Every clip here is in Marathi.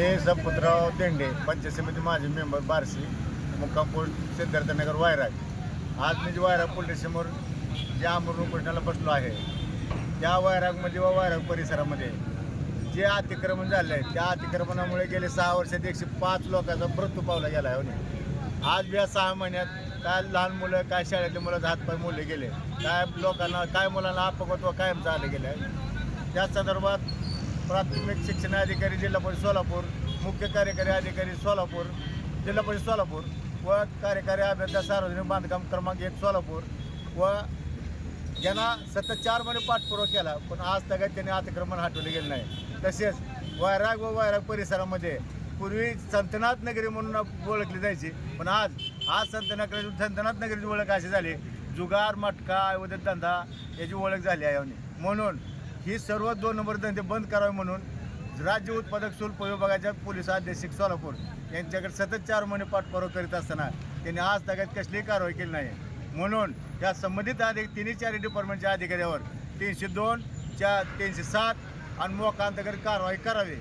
मी संपतराव देंडे पंचायत समिती माझे मेंबर बारशी मुक्काम पोस्ट सिद्धार्थनगर वायराग आज मी जे वायराग पोलिससमोर जे आमरण उपोषणाला बसलो आहे त्या वायरागमध्ये म्हणजे व वायराग परिसरामध्ये जे अतिक्रमण झालं आहे त्या अतिक्रमणामुळे गेले सहा वर्षात एकशे पाच लोकांचा मृत्यू पावला गेला आहे हो आज बी आज या सहा महिन्यात काय लहान मुलं काय शाळेतले मुलं हातपाय मुले गेले. काय लोकांना काय मुलांना अपंगत्व कायम झालं गेलं आहे त्या संदर्भात प्राथमिक शिक्षण अधिकारी जिल्हा परिषद सोलापूर मुख्य कार्यकारी अधिकारी सोलापूर जिल्हा परिषद सोलापूर व कार्यकारी अभियंता सार्वजनिक बांधकाम क्रमांक एक सोलापूर व ज्यांना सतत चार महिने पाठपुरावा केला पण आज तगात त्यांनी अतिक्रमण हटवले गेले नाही. तसेच वैराग व वैराग परिसरामध्ये पूर्वी संतनाथ नगरी म्हणून ओळखली जायची पण आज आज संतनगरी संतनाथ नगरीची ओळख अशी झाली जुगार मटका अवैध धंदा याची ओळख झाली आहे आणि म्हणून ही सर्व दोन नंबर धंदे बंद करावे म्हणून राज्य उत्पादक शुल्क विभागाच्या पोलीस अधीक्षक सोलापूर यांच्याकडे सतत चार महिने पाठपुरावा करीत असताना त्यांनी आज तगात कसलीही कारवाई केली नाही. म्हणून त्या संबंधित अधिक तिन्ही चारही डिपार्टमेंटच्या अधिकाऱ्यावर तीनशे दोन चार तीनशे सात आणि मोका अंतर्गत कारवाई करावी.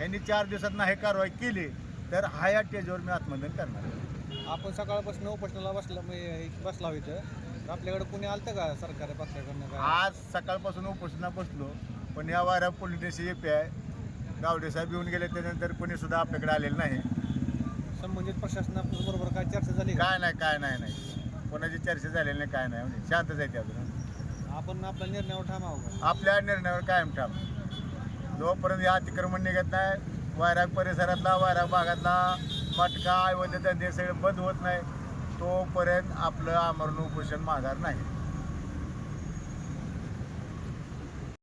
यांनी चार दिवसात नाही कारवाई केली तर हाया टेजवर मी आत्मदन करणार आहे. आपण सकाळपासून उपोषणाला बसला मी बसला इथं तर आपल्याकडे कोणी आलतं का सरकारी पक्षाकडनं काय? आज सकाळपासून उपोषणा बसलो पण या वाऱ्या पोलीस स्टेशन एपी आहे. गावडे साहेब येऊन गेले त्यानंतर कोणी सुद्धा आपल्याकडे आलेलं नाही. संबंधित प्रशासनाबरोबर काय चर्चा झाली का? काय नाही काय नाही नाही. कोणाची चर्चा झालेली नाही काय नाही. म्हणजे शांतच आहे ते अजून. आपण आपल्या निर्णयावर ठामावं का? आपल्या निर्णयावर कायम ठाम. जोपर्यंत हे अतिक्रमण निघत नाही वायराग परिसरातला वायराग भागातला मटका अवैध धंदे सगळे बंद होत नाही. तोपर्यंत आपलं आमरण उपोषण माघार नाही.